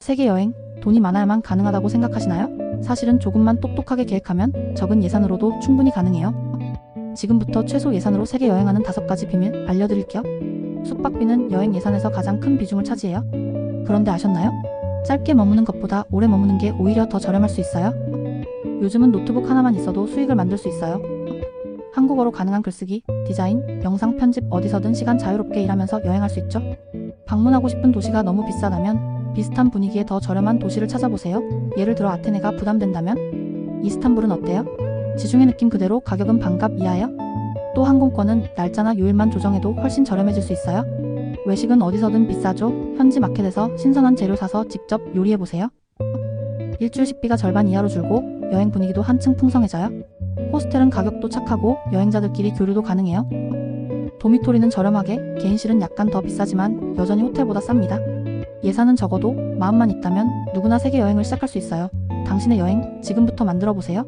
세계 여행, 돈이 많아야만 가능하다고 생각하시나요? 사실은 조금만 똑똑하게 계획하면 적은 예산으로도 충분히 가능해요. 지금부터 최소 예산으로 세계 여행하는 다섯 가지 비밀 알려드릴게요. 숙박비는 여행 예산에서 가장 큰 비중을 차지해요. 그런데 아셨나요? 짧게 머무는 것보다 오래 머무는 게 오히려 더 저렴할 수 있어요. 요즘은 노트북 하나만 있어도 수익을 만들 수 있어요. 한국어로 가능한 글쓰기, 디자인, 영상 편집 어디서든 시간 자유롭게 일하면서 여행할 수 있죠. 방문하고 싶은 도시가 너무 비싸다면 비슷한 분위기에 더 저렴한 도시를 찾아보세요. 예를 들어 아테네가 부담된다면 이스탄불은 어때요? 지중해 느낌 그대로 가격은 반값 이하예요. 또 항공권은 날짜나 요일만 조정해도 훨씬 저렴해질 수 있어요. 외식은 어디서든 비싸죠. 현지 마켓에서 신선한 재료 사서 직접 요리해 보세요. 일주일 식비가 절반 이하로 줄고 여행 분위기도 한층 풍성해져요. 호스텔은 가격도 착하고 여행자들끼리 교류도 가능해요. 도미토리는 저렴하게, 개인실은 약간 더 비싸지만 여전히 호텔보다 쌉니다. 예산은 적어도 마음만 있다면 누구나 세계 여행을 시작할 수 있어요. 당신의 여행 지금부터 만들어 보세요.